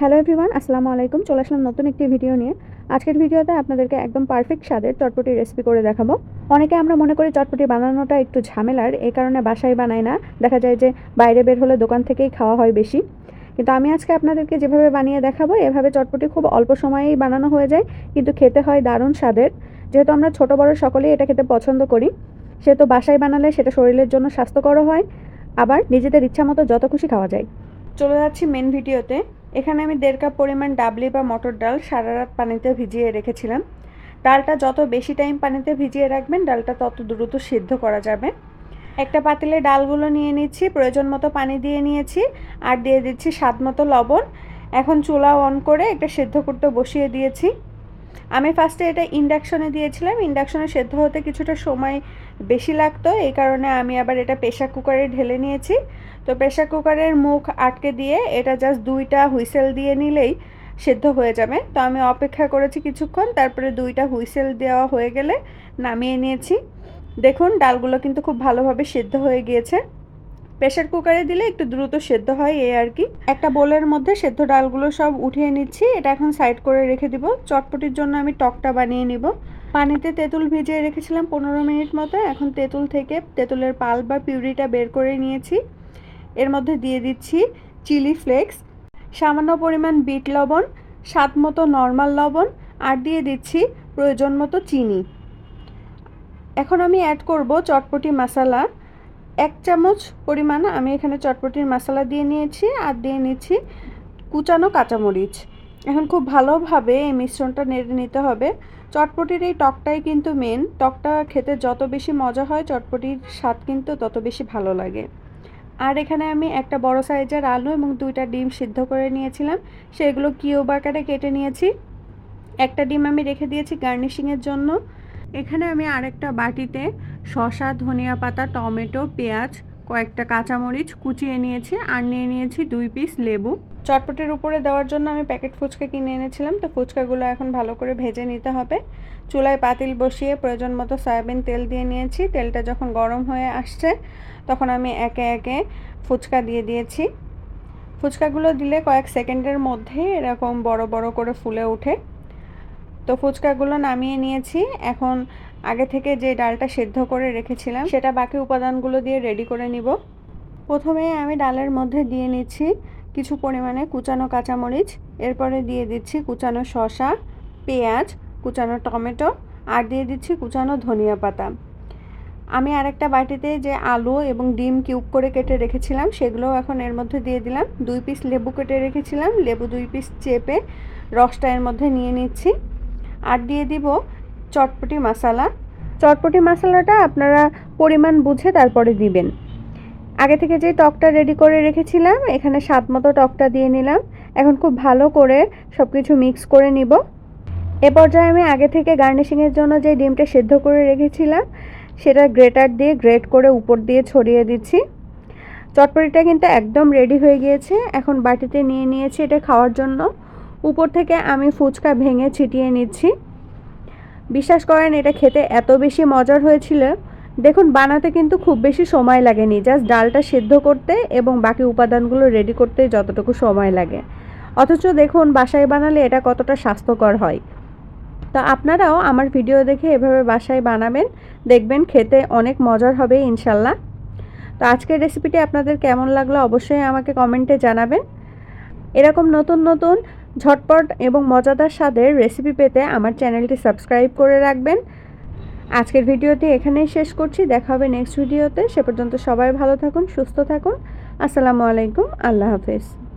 Hello everyone, আসসালামু আলাইকুম। চলে আসলাম নতুন একটি ভিডিও নিয়ে। আজকের ভিডিওতে আপনাদেরকে একদম পারফেক্ট স্বাদের চটপটি রেসিপি করে দেখাবো। অনেকে আমরা মনে করি চটপটি বানানোটা একটু ঝামেলার এই কারণে বাসায় বানাই না। দেখা যায় যে বাইরে বের হলে দোকান থেকেই খাওয়া হয় বেশি। কিন্তু আমি আজকে আপনাদেরকে যেভাবে বানিয়ে দেখাবো, এভাবে চটপটি খুব অল্প সময়েই বানানো হয়ে যায়, কিন্তু খেতে হয় দারুণ স্বাদের। যেহেতু আমরা ছোট, বড় সকলেই এটা খেতে পছন্দ করি, সেহেতু বাসায় বানালে সেটা শরীরের জন্য স্বাস্থ্যকরও হয়, আবার নিজেদের ইচ্ছা মতো যত খুশি খাওয়া যায়। চলে যাচ্ছি মেন ভিডিওতে। এখানে আমি দেড় কাপ পরিমাণ ডাবলি বা মটর ডাল সারা রাত পানিতে ভিজিয়ে রেখেছিলাম। ডালটা যত বেশি টাইম পানিতে ভিজিয়ে রাখবেন, ডালটা তত দ্রুত সিদ্ধ করা যাবে। একটা পাতিলে ডালগুলো নিয়ে নিচ্ছি, প্রয়োজন মতো পানি দিয়ে নিয়েছি, আর দিয়ে দিচ্ছি স্বাদ মতো লবণ। এখন চুলা অন করে একটা সেদ্ধ করতে বসিয়ে দিয়েছি। আমি ফার্স্টে এটা ইন্ডাকশনে দিয়েছিলাম। ইন্ডাকশনে সেদ্ধ হতে কিছুটা সময় বেশি লাগতো, এই কারণে আমি আবার এটা প্রেশার কুকারে ঢেলে নিয়েছি। তো প্রেশার কুকারের মুখ আটকে দিয়ে এটা জাস্ট দুইটা হুইসেল দিয়ে নিলেই সেদ্ধ হয়ে যাবে। তো আমি অপেক্ষা করেছি কিছুক্ষণ, তারপরে দুইটা হুইসেল দেওয়া হয়ে গেলে নামিয়ে নিয়েছি। দেখুন, ডালগুলো কিন্তু খুব ভালোভাবে সেদ্ধ হয়ে গিয়েছে। প্রেশার কুকারে দিলে একটু দ্রুত সেদ্ধ হয় এই আর কি। একটা বোলের মধ্যে সেদ্ধ ডালগুলো সব উঠিয়ে নিচ্ছি, এটা এখন সাইড করে রেখে দিব। চটপটির জন্য আমি টকটা বানিয়ে নিব। পানিতে তেঁতুল ভিজিয়ে রেখেছিলাম পনেরো মিনিট মতো, এখন তেঁতুল থেকে তেঁতুলের পাল বা পিউরিটা বের করে নিয়েছি। এর মধ্যে দিয়ে দিচ্ছি চিলি ফ্লেক্স, সামান্য পরিমাণ বিট লবণ, স্বাদ মতো নর্মাল লবণ, আর দিয়ে দিচ্ছি প্রয়োজন মতো চিনি। এখন আমি অ্যাড করব চটপটি মশলা। এক চামচ পরিমাণ আমি এখানে চটপটির মশলা দিয়ে নিয়েছি, আর দিয়ে নিচ্ছি কুচানো কাঁচামরিচ। এখন খুব ভালোভাবে এই মিশ্রণটা নেড়ে নিতে হবে। চটপটির এই টকটাই কিন্তু মেন টকটা খেতে যত বেশি মজা হয়, চটপটির স্বাদ কিন্তু তত বেশি ভালো লাগে। আর এখানে আমি একটা বড় সাইজের আলু এবং দুইটা ডিম সিদ্ধ করে নিয়েছিলাম। সেগুলো কিউব আকারে কেটে নিয়েছি। একটা ডিম আমি রেখে দিয়েছি গার্নিশিংয়ের জন্য। এখানে আমি আরেকটা বাটিতে শশা ধনিয়া পাতা, টমেটো, পেঁয়াজ কয়েকটা কাঁচামরিচ কুচিয়ে নিয়েছি আর নিয়ে নিয়েছি দুই পিস লেবু। চটপটের উপরে দেওয়ার জন্য আমি প্যাকেট ফুচকা কিনে এনেছিলাম, তো ফুচকাগুলো এখন ভালো করে ভেজে নিতে হবে। চুলায় পাতিল বসিয়ে প্রয়োজন মতো সয়াবিন তেল দিয়ে নিয়েছি, তেলটা যখন গরম হয়ে আসছে, তখন আমি একে একে ফুচকা দিয়ে দিয়েছি। ফুচকাগুলো দিলে কয়েক সেকেন্ডের মধ্যে এরকম বড় বড় করে ফুলে ওঠে। তো ফুচকাগুলো নামিয়ে নিয়েছি। এখন আগে থেকে যে ডালটা সেদ্ধ করে রেখেছিলাম, সেটা বাকি উপাদানগুলো দিয়ে রেডি করে নিব। প্রথমে আমি ডালের মধ্যে দিয়ে নিচ্ছি কিছু পরিমাণে কুচানো কাঁচামরিচ, এরপরে দিয়ে দিচ্ছি কুচানো শসা, পেঁয়াজ, কুচানো টমেটো, আর দিয়ে দিচ্ছি কুচানো ধনিয়া পাতা। আমি আরেকটা বাটিতে যে আলু এবং ডিম কিউব করে কেটে রেখেছিলাম, সেগুলোও এখন এর মধ্যে দিয়ে দিলাম। দুই পিস লেবু কেটে রেখেছিলাম, লেবু দুই পিস চেপে রসটা এর মধ্যে নিয়ে নিচ্ছি। আর দিয়ে দিব চটপটি মশলা। চটপটি মশলাটা আপনারা পরিমাণ বুঝে তারপরে দিবেন। আগে থেকে যে টকটা রেডি করে রেখেছিলাম, এখানে স্বাদ মতো টকটা দিয়ে নিলাম। এখন খুব ভালো করে সব কিছু মিক্স করে নিব। এ পর্যায়ে আমি আগে থেকে গার্নিশিংয়ের জন্য যে ডিমটা সেদ্ধ করে রেখেছিলাম সেটা গ্রেটার দিয়ে গ্রেট করে উপর দিয়ে ছড়িয়ে দিচ্ছি। চটপটিটা কিন্তু একদম রেডি হয়ে গিয়েছে। এখন বাটিতে নিয়ে নিয়েছি এটা খাওয়ার জন্য। উপর থেকে আমি ফুচকা ভেঙে ছিটিয়ে নিচ্ছি। বিশ্বাস করেন, এটা খেতে এত বেশি মজার হয়েছিল। দেখুন, বানাতে কিন্তু খুব বেশি সময় লাগেনি। জাস্ট ডালটা সিদ্ধ করতে এবং বাকি উপাদানগুলো রেডি করতে যতটুকু সময় লাগে। অথচ দেখুন, বাসায় বানালে এটা কতটা স্বাস্থ্যকর হয়। তো আপনারাও আমার ভিডিও দেখে এভাবে বাসায় বানাবেন, দেখবেন খেতে অনেক মজার হবে, ইনশাল্লাহ। তো আজকের রেসিপিটি আপনাদের কেমন লাগল অবশ্যই আমাকে কমেন্টে জানাবেন। এরকম নতুন নতুন ঝটপট এবং মজাদার স্বাদের রেসিপি পেতে আমার চ্যানেলটি সাবস্ক্রাইব করে রাখবেন। আজকের ভিডিওটি এখানেই শেষ করছি। দেখা হবে নেক্সট ভিডিওতে সে পর্যন্ত সবাই ভালো থাকুন, সুস্থ থাকুন। আসসালামু আলাইকুম। আল্লাহ হাফেজ।